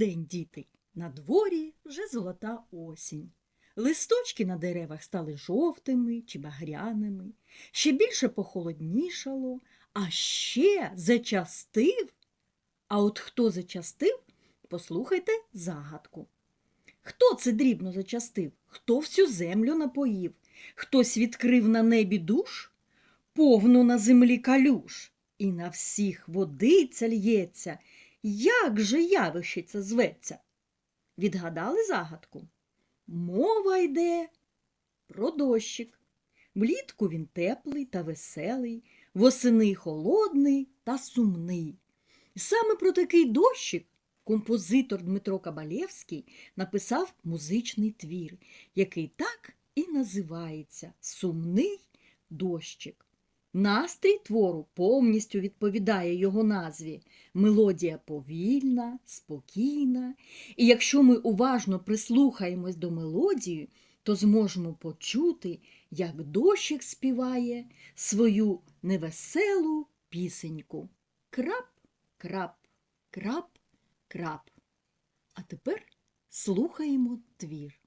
день, діти! На дворі вже золота осінь. Листочки на деревах стали жовтими чи багряними, ще більше похолоднішало, а ще зачастив. А от хто зачастив, послухайте загадку. Хто це дрібно зачастив? Хто всю землю напоїв? Хтось відкрив на небі душ, повну на землі калюш, і на всіх водиця лється. Як же явище це зветься? Відгадали загадку? Мова йде про дощик. Влітку він теплий та веселий, восени холодний та сумний. Саме про такий дощик композитор Дмитро Кабалєвський написав музичний твір, який так і називається Сумний дощик. Настрій твору повністю відповідає його назві. Мелодія повільна, спокійна, і якщо ми уважно прислухаємось до мелодії, то зможемо почути, як дощик співає свою невеселу пісеньку. Крап, крап, крап, крап. А тепер слухаємо твір.